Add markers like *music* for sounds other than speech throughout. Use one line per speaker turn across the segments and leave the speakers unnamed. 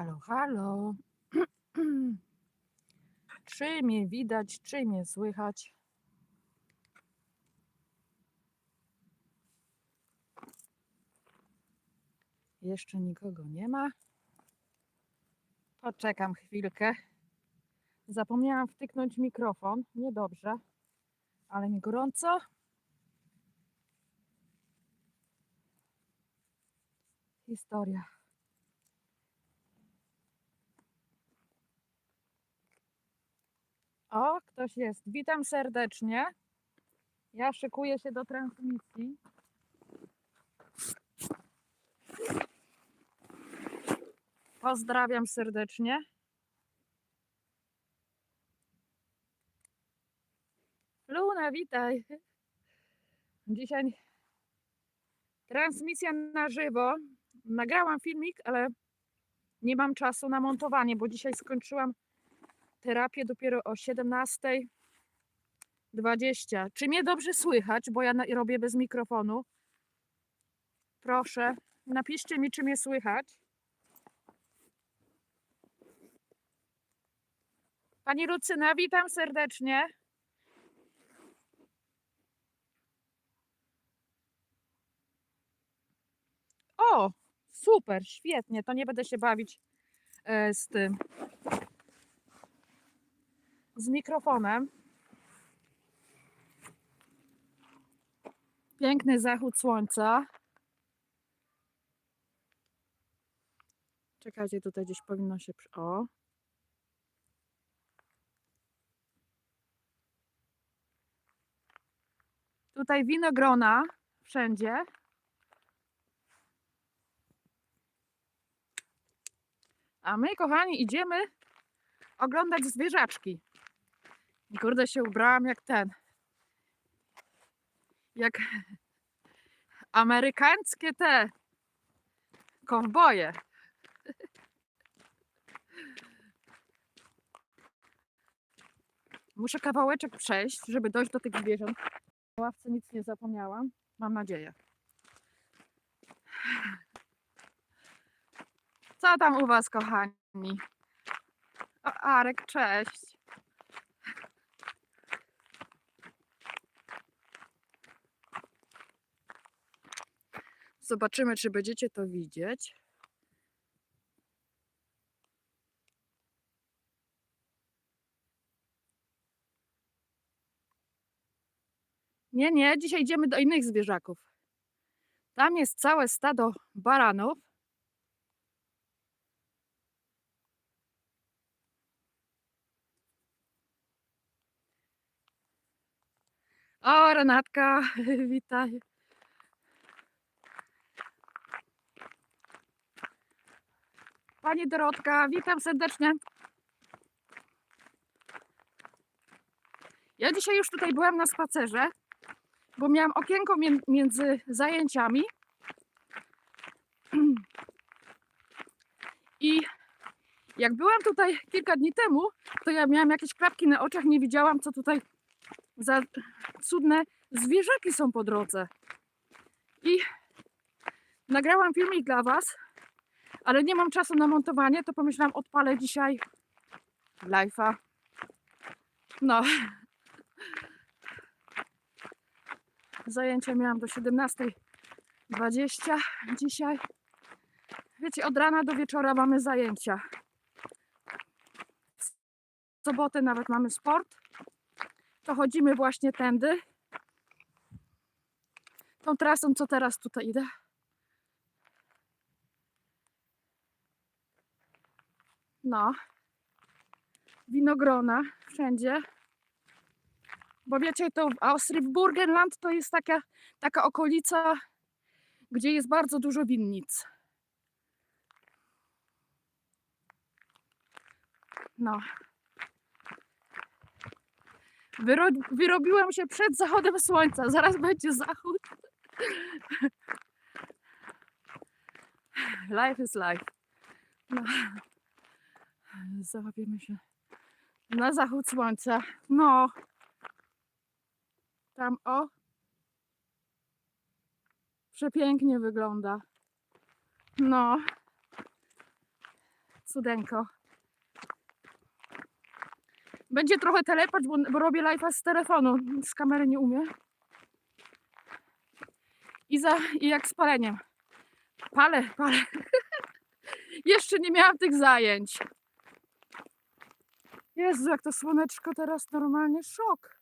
Halo, halo. *clears throat* Czy mnie widać, czy mnie słychać? Jeszcze nikogo nie ma. Poczekam chwilkę. Zapomniałam wtyknąć mikrofon. Niedobrze, ale nie gorąco. Historia. O, ktoś jest. Witam serdecznie. Ja szykuję się do transmisji. Pozdrawiam serdecznie. Luna, witaj. Dzisiaj transmisja na żywo. Nagrałam filmik, ale nie mam czasu na montowanie, bo dzisiaj skończyłam terapię dopiero o 17.20. Czy mnie dobrze słychać, bo ja robię bez mikrofonu? Proszę, napiszcie mi, czy mnie słychać. Pani Lucyna, witam serdecznie. O, super, świetnie. To nie będę się bawić e, z tym. Z mikrofonem. Piękny zachód słońca. Czekajcie, tutaj gdzieś powinno się. O. Tutaj winogrona wszędzie. A my, kochani, idziemy oglądać zwierzaczki. I Kurde, się ubrałam jak ten. Jak amerykańskie te kowboje. Muszę kawałeczek przejść, żeby dojść do tych zwierząt. Na ławce nic nie zapomniałam. Mam nadzieję. Co tam u Was, kochani? O, Arek, cześć. Zobaczymy, czy będziecie to widzieć. Nie, nie, dzisiaj idziemy do innych zwierzaków. Tam jest całe stado baranów. O, Renatka, *laughs* witaj. Pani Dorotka, witam serdecznie. Ja dzisiaj już tutaj byłam na spacerze, bo miałam okienko mię- między zajęciami. *clears throat* I jak byłam tutaj kilka dni temu, to ja miałam jakieś klapki na oczach, nie widziałam, co tutaj za cudne zwierzaki są po drodze. I nagrałam filmik dla Was, ale nie mam czasu na montowanie, to pomyślałam, odpalę dzisiaj live'a. No. Zajęcia miałam do 17.20 dzisiaj. Wiecie, od rana do wieczora mamy zajęcia. W sobotę nawet mamy sport. To chodzimy właśnie tędy. Tą trasą, co teraz tutaj idę. No. Winogrona wszędzie. Bo wiecie, to Austrii, w Burgenland to jest taka, taka okolica, gdzie jest bardzo dużo winnic. No. Wyro, wyrobiłam się przed zachodem słońca. Zaraz będzie zachód. *laughs* Life is life. No. Załapiemy się na zachód słońca. No. Tam o. Przepięknie wygląda. No. Cudeńko. Będzie trochę telepać, bo, bo robię live'a z telefonu. Z kamery nie umiem. I, za, I jak z paleniem. Palę, palę. *laughs* Jeszcze nie miałam tych zajęć. Jezu, jak to słoneczko teraz normalnie szok.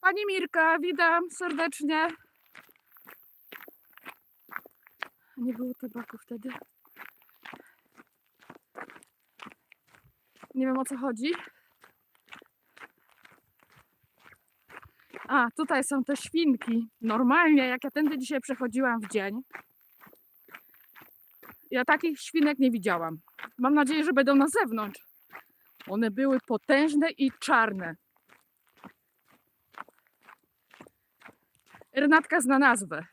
Pani Mirka, witam serdecznie. Nie było tabaku wtedy. Nie wiem o co chodzi. A, tutaj są te świnki. Normalnie, jak ja tędy dzisiaj przechodziłam w dzień, ja takich świnek nie widziałam. Mam nadzieję, że będą na zewnątrz. One były potężne i czarne. Renatka zna nazwę.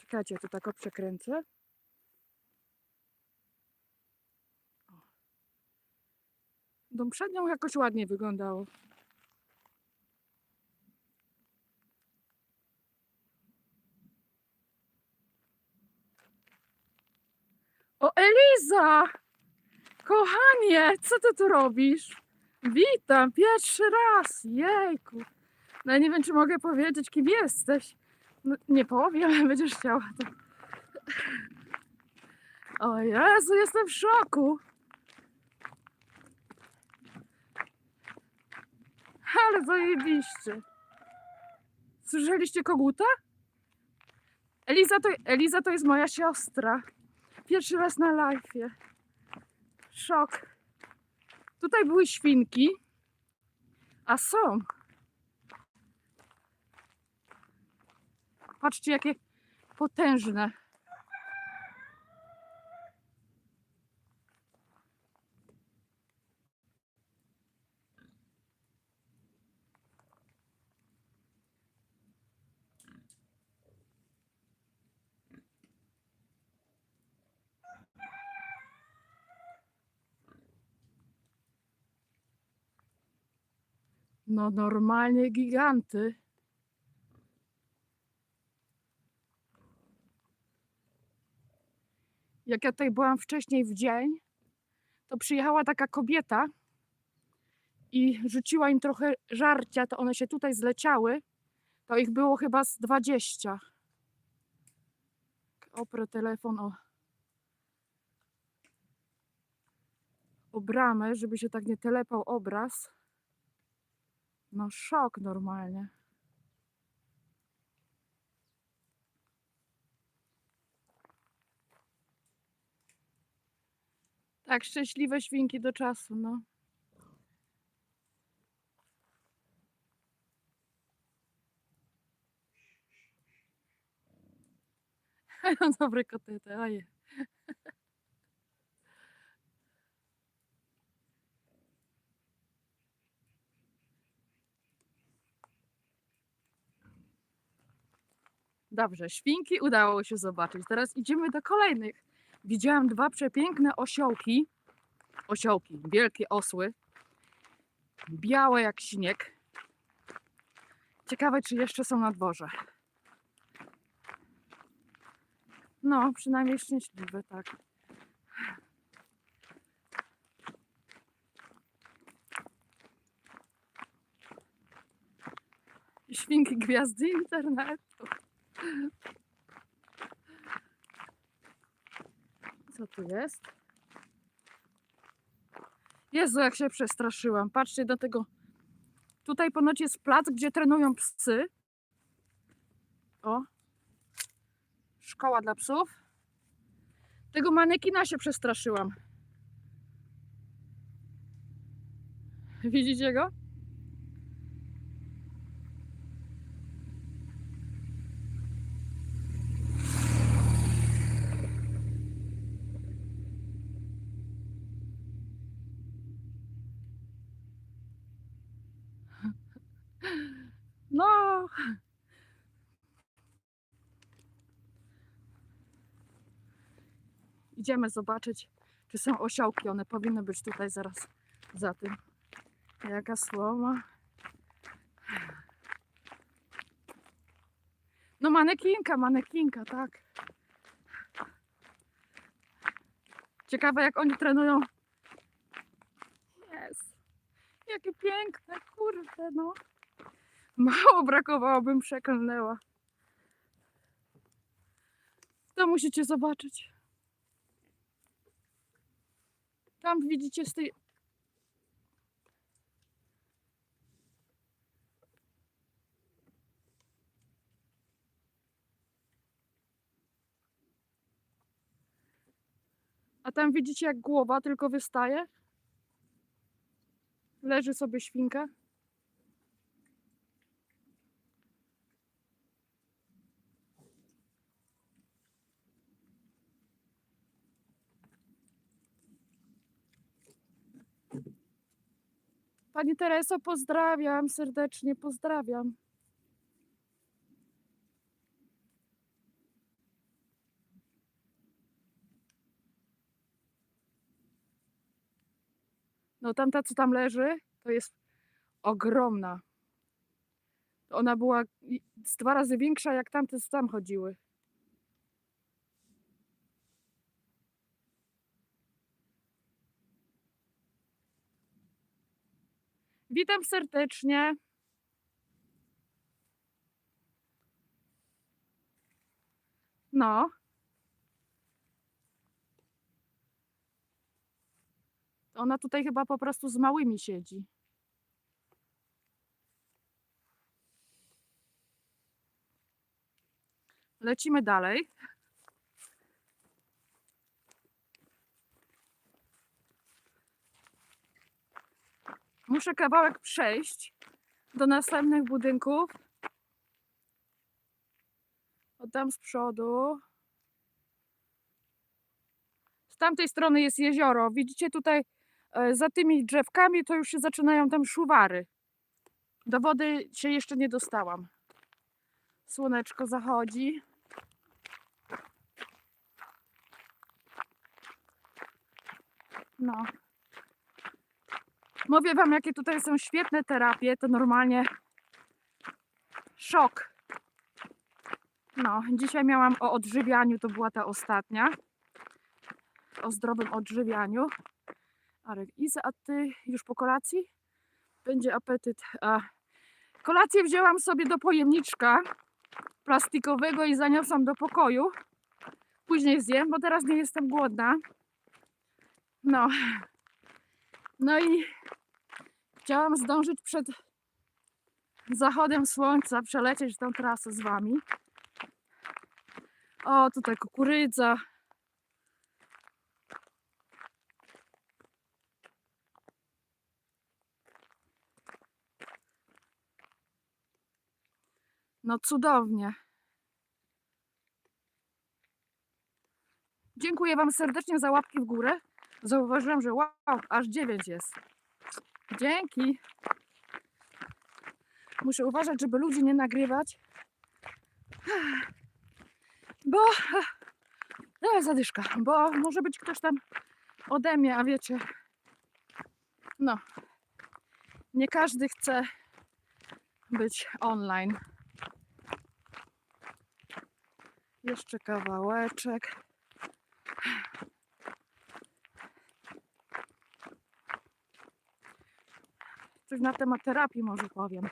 Czekajcie, tu tak o przekręcę. Dom przed nią jakoś ładnie wyglądało. O, Eliza! Kochanie, co ty tu robisz? Witam, pierwszy raz, jejku. No nie wiem, czy mogę powiedzieć, kim jesteś. No, nie powiem, ale *laughs* będziesz chciała. To... O Jezu, jestem w szoku. Ale zajebiście. Słyszeliście koguta? Eliza to, Eliza to jest moja siostra. Pierwszy raz na live'ie. Szok. Tutaj były świnki, a są. Patrzcie, jakie potężne. No normalnie giganty. Jak ja tutaj byłam wcześniej w dzień, to przyjechała taka kobieta i rzuciła im trochę żarcia, to one się tutaj zleciały. To ich było chyba z 20. Oprę telefon o, o bramę, żeby się tak nie telepał obraz. No szok normalnie. Tak, szczęśliwe świnki do czasu, no. *laughs* Dobre koty, oje. Dobrze, świnki udało się zobaczyć. Teraz idziemy do kolejnych. Widziałam dwa przepiękne osiołki. Osiołki, wielkie osły. Białe jak śnieg. Ciekawe, czy jeszcze są na dworze. No, przynajmniej szczęśliwe, tak. Świnki gwiazdy internetu. Co tu jest? Jezu, jak się przestraszyłam. Patrzcie do tego. Tutaj ponoć jest plac, gdzie trenują psy. O. Szkoła dla psów. Tego manekina się przestraszyłam. Widzicie go? No. Idziemy zobaczyć Czy są osiołki? One powinny być tutaj zaraz za tym. Jaka słoma. No manekinka, manekinka, tak. Ciekawe jak oni trenują. Jest. Jakie piękne, kurde no. Mało brakowało, bym przeklnęła. To musicie zobaczyć. Tam widzicie z tej... A tam widzicie jak głowa tylko wystaje? Leży sobie świnka. Pani Tereso, pozdrawiam serdecznie, pozdrawiam. No tamta, co tam leży, to jest ogromna. Ona była dwa razy większa jak tamte, co tam chodziły. Witam serdecznie. No. Ona tutaj chyba po prostu z małymi siedzi. Lecimy dalej. Muszę kawałek przejść do następnych budynków. Oddam z przodu. Z tamtej strony jest jezioro. Widzicie tutaj e, za tymi drzewkami to już się zaczynają tam szuwary. Do wody się jeszcze nie dostałam. Słoneczko zachodzi. No. Mówię wam, jakie tutaj są świetne terapie, to normalnie szok. No, dzisiaj miałam o odżywianiu, to była ta ostatnia. O zdrowym odżywianiu. Arek, Iza, a ty już po kolacji? Będzie apetyt. A kolację wzięłam sobie do pojemniczka plastikowego i zaniosłam do pokoju. Później zjem, bo teraz nie jestem głodna. No. No i chciałam zdążyć przed zachodem słońca przelecieć tą trasę z wami. O, tutaj kukurydza. No cudownie. Dziękuję Wam serdecznie za łapki w górę. Zauważyłam, że wow, aż 9 jest. Dzięki. Muszę uważać, żeby ludzi nie nagrywać. Bo. No, zadyszka, bo może być ktoś tam ode mnie, a wiecie. No. Nie każdy chce być online. Jeszcze kawałeczek. Coś na temat terapii może powiem.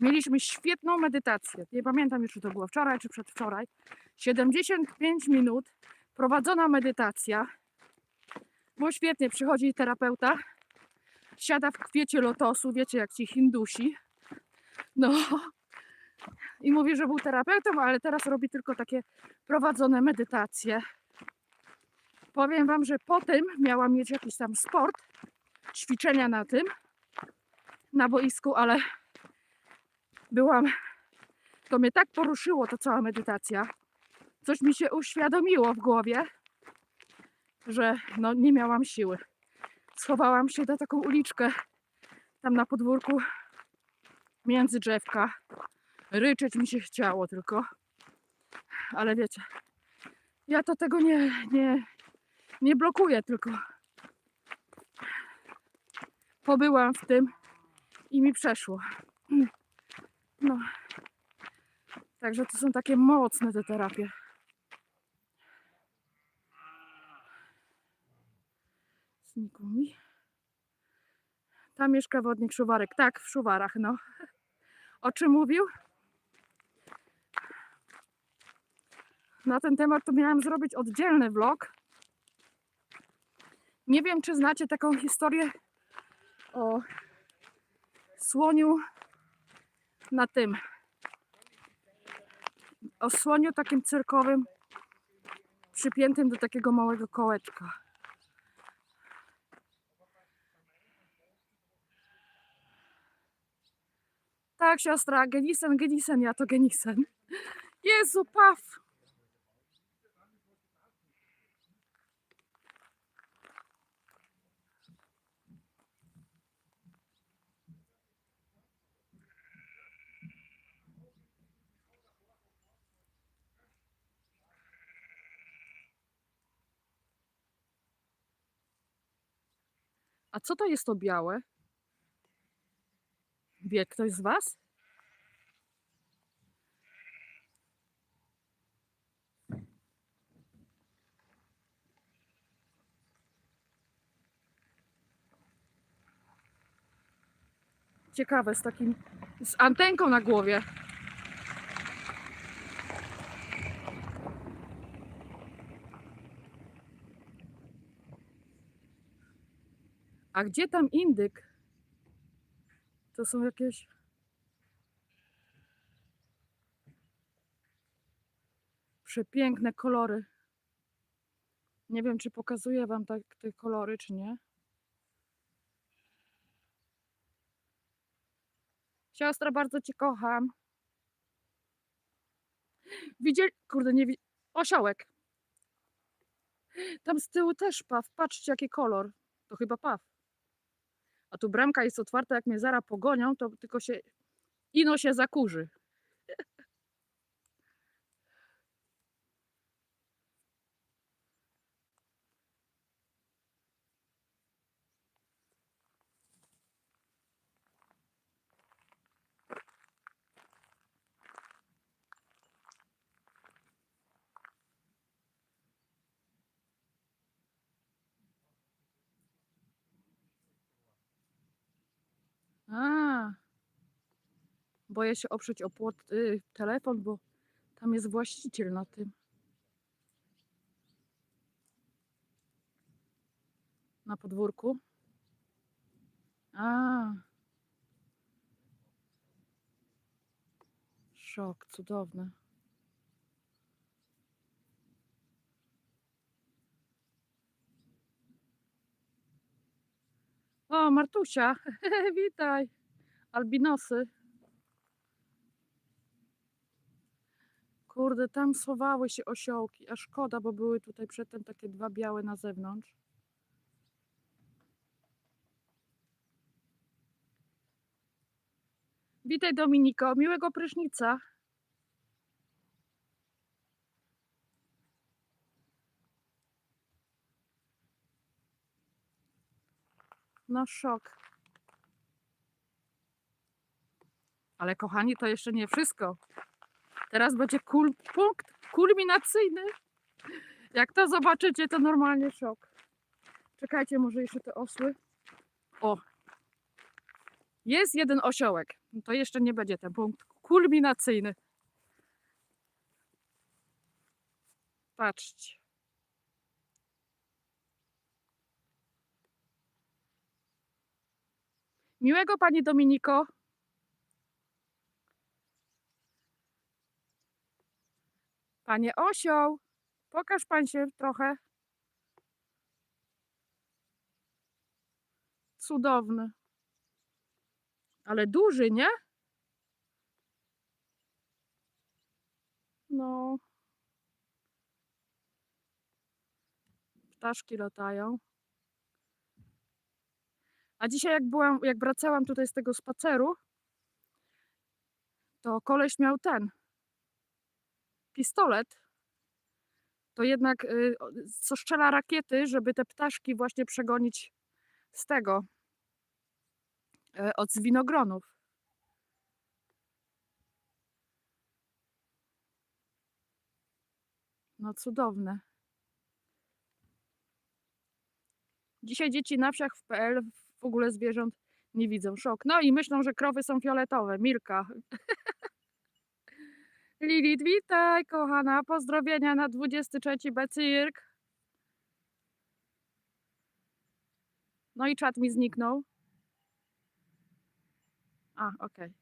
Mieliśmy świetną medytację. Nie pamiętam już, czy to było wczoraj, czy przedwczoraj. 75 minut prowadzona medytacja. Było świetnie. Przychodzi terapeuta, siada w kwiecie lotosu, wiecie, jak ci Hindusi. No. I mówi, że był terapeutą, ale teraz robi tylko takie prowadzone medytacje. Powiem Wam, że po tym miałam mieć jakiś tam sport, ćwiczenia na tym, na boisku, ale byłam, to mnie tak poruszyło, to cała medytacja. Coś mi się uświadomiło w głowie, że no nie miałam siły. Schowałam się na taką uliczkę tam na podwórku między drzewka. Ryczeć mi się chciało tylko. Ale wiecie, ja to tego nie, nie, Nie blokuję, tylko pobyłam w tym i mi przeszło. No. Także to są takie mocne te terapie. Znikło mi. Tam mieszka wodnik Szuwarek. Tak, w Szuwarach, no. O czym mówił? Na ten temat to miałam zrobić oddzielny vlog. Nie wiem, czy znacie taką historię o słoniu na tym. O słoniu takim cyrkowym, przypiętym do takiego małego kołeczka. Tak, siostra, genisen, genisen, ja to genisen. Jezu, paw! A co to jest to białe? Wie ktoś z Was? Ciekawe, z takim, z antenką na głowie. A gdzie tam indyk? To są jakieś. Przepiękne kolory. Nie wiem, czy pokazuję Wam tak te kolory, czy nie. Siostra, bardzo Cię kocham. Widzieli. Kurde, nie widzę. Osiołek. Tam z tyłu też paw. Patrzcie, jaki kolor. To chyba paw. A tu bramka jest otwarta, jak mnie zara pogonią, to tylko się ino się zakurzy. A. Boję się oprzeć o płot, y, telefon, bo tam jest właściciel na tym. Na podwórku. A. Szok, cudowny. O, Martusia, *laughs* witaj. Albinosy. Kurde, tam schowały się osiołki, a szkoda, bo były tutaj przedtem takie dwa białe na zewnątrz. Witaj Dominiko, miłego prysznica. No szok. Ale kochani, to jeszcze nie wszystko. Teraz będzie kul, punkt kulminacyjny. Jak to zobaczycie, to normalnie szok. Czekajcie, może jeszcze te osły. O! Jest jeden osiołek. No To jeszcze nie będzie ten punkt kulminacyjny. Patrzcie. Miłego Pani Dominiko. Panie osioł, pokaż Pan się trochę. Cudowny. Ale duży, nie? No. Ptaszki latają. A dzisiaj jak byłam, jak wracałam tutaj z tego spaceru, to koleś miał ten pistolet. to jednak y, co strzela rakiety, żeby te ptaszki właśnie przegonić z tego, e, od winogronów. No cudowne. Dzisiaj dzieci na wsiach w PL w ogóle zwierząt nie widzą. Szok. No i myślą, że krowy są fioletowe. Milka. *laughs* Lilith, witaj, kochana. Pozdrowienia na 23 Becyrk. No i czat mi zniknął. A, okej.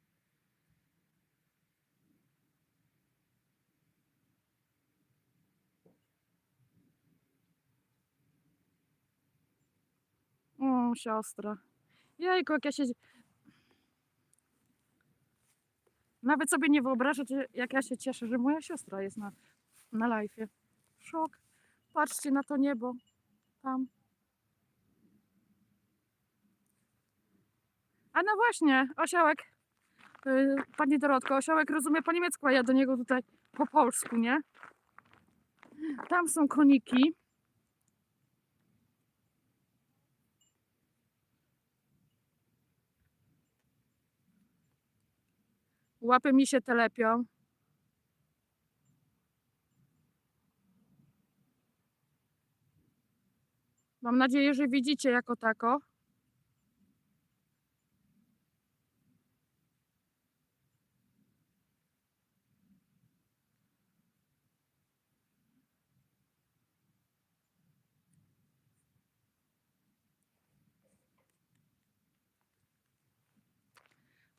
O, siostra. Jejku, jak ja się... Nawet sobie nie wyobrażacie, jak ja się cieszę, że moja siostra jest na, na live'ie. Szok. Patrzcie na to niebo. Tam. A no właśnie, osiołek. Yy, Pani Dorotko, osiołek rozumie po niemiecku, a ja do niego tutaj po polsku, nie? Tam są koniki. Łapy mi się telepią. Mam nadzieję, że widzicie jako tako.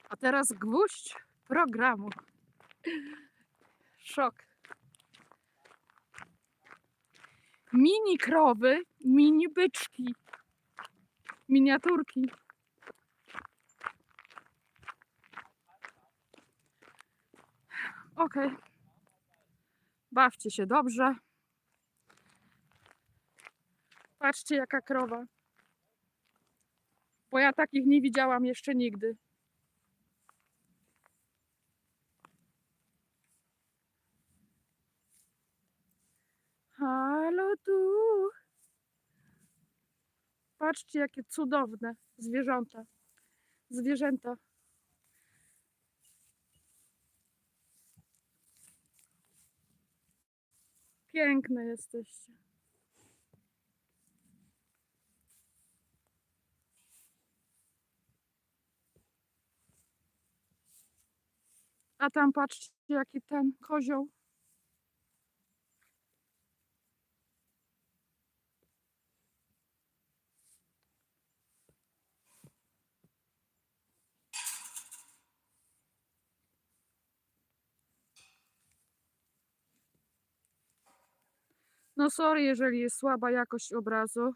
A teraz gwóźdź programu. Szok. Mini krowy, mini byczki, miniaturki. Okej. Bawcie się dobrze. Patrzcie jaka krowa. Bo ja takich nie widziałam jeszcze nigdy. Halo tu. Patrzcie, jakie cudowne zwierzęta. Zwierzęta. Piękne jesteście. A tam patrzcie, jaki ten kozioł. No sorry, jeżeli jest słaba jakość obrazu.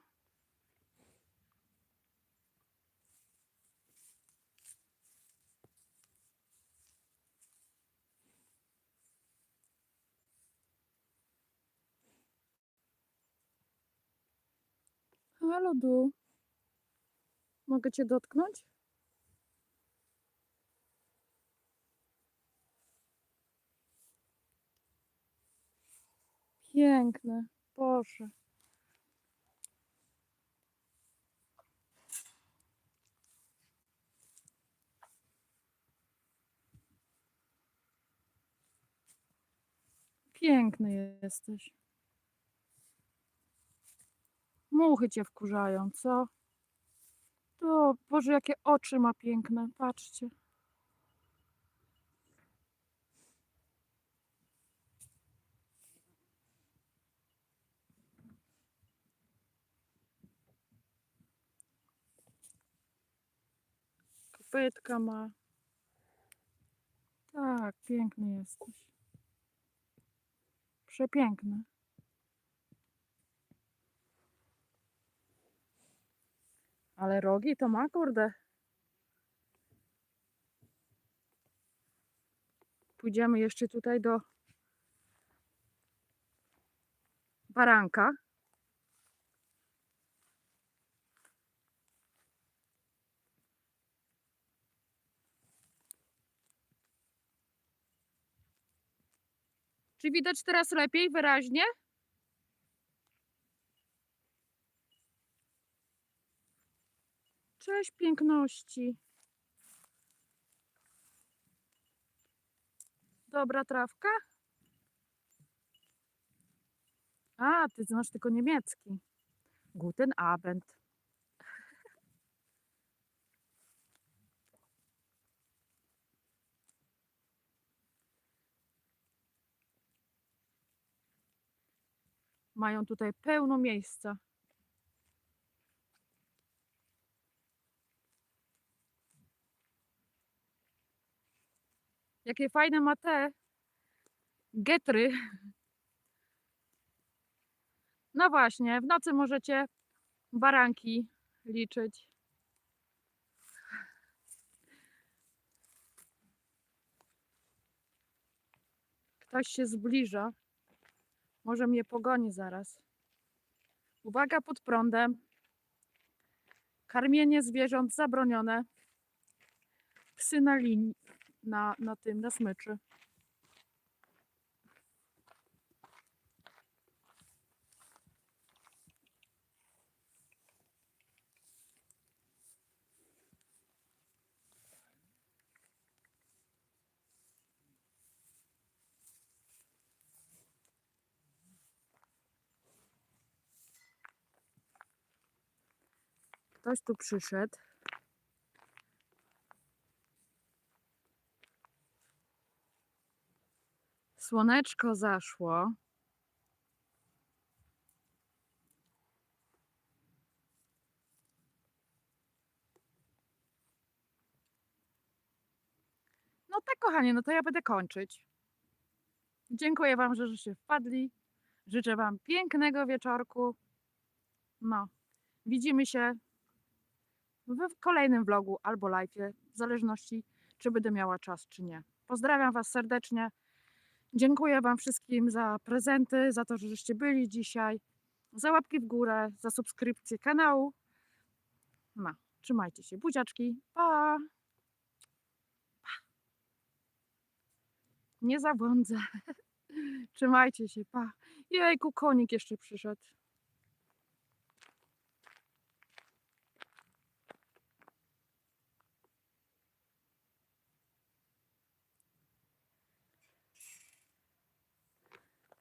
Halo, Du. Mogę cię dotknąć? Piękne. Boże. Piękny jesteś. Muchy cię wkurzają, co? To, Boże, jakie oczy ma piękne. Patrzcie. Kopytka ma. Tak, piękny jesteś. Przepiękny. Ale rogi to ma, kurde. Pójdziemy jeszcze tutaj do baranka. Czy widać teraz lepiej, wyraźnie? Cześć piękności. Dobra trawka? A, ty znasz tylko niemiecki. Guten Abend. Mają tutaj pełno miejsca. Jakie fajne ma te getry. No właśnie, w nocy możecie baranki liczyć. Ktoś się zbliża. Może mnie pogoni zaraz. Uwaga pod prądem. Karmienie zwierząt zabronione. Psy na linii, na, na tym, na smyczy. Ktoś tu przyszedł. Słoneczko zaszło. No tak, kochanie, no to ja będę kończyć. Dziękuję Wam, że żeście wpadli. Życzę Wam pięknego wieczorku. No, widzimy się w kolejnym vlogu albo live'ie, w zależności czy będę miała czas, czy nie. Pozdrawiam Was serdecznie. Dziękuję Wam wszystkim za prezenty, za to, że żeście byli dzisiaj, za łapki w górę, za subskrypcję kanału. No, trzymajcie się. Buziaczki. Pa! pa. Nie zabłądzę. *laughs* Trzymajcie się. Pa. Jejku, konik jeszcze przyszedł.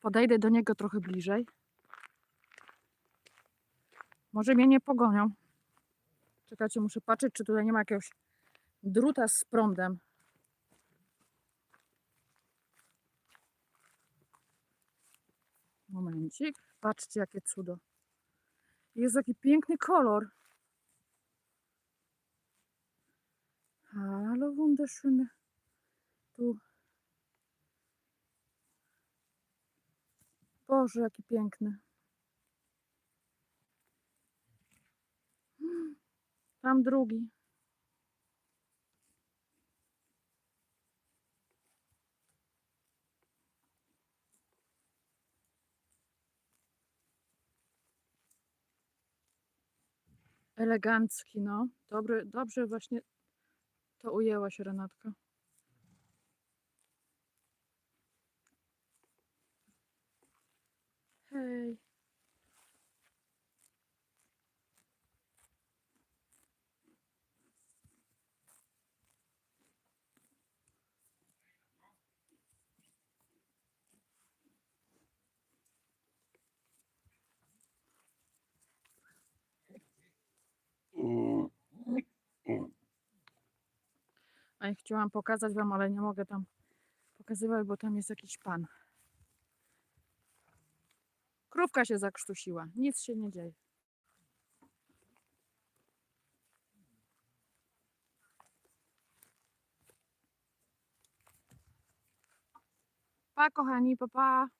Podejdę do niego trochę bliżej. Może mnie nie pogonią. Czekajcie, muszę patrzeć, czy tutaj nie ma jakiegoś druta z prądem. Momencik. Patrzcie, jakie cudo. Jest jaki piękny kolor. Halo, wunderschöne. Tu Boże, jaki piękny. Tam drugi. Elegancki, no. Dobry, dobrze właśnie to ujęłaś, Renatka. Ja chciałam pokazać Wam, ale nie mogę tam pokazywać, bo tam jest jakiś pan. Krówka się zakrztusiła. Nic się nie dzieje. Pa, kochani, pa, pa.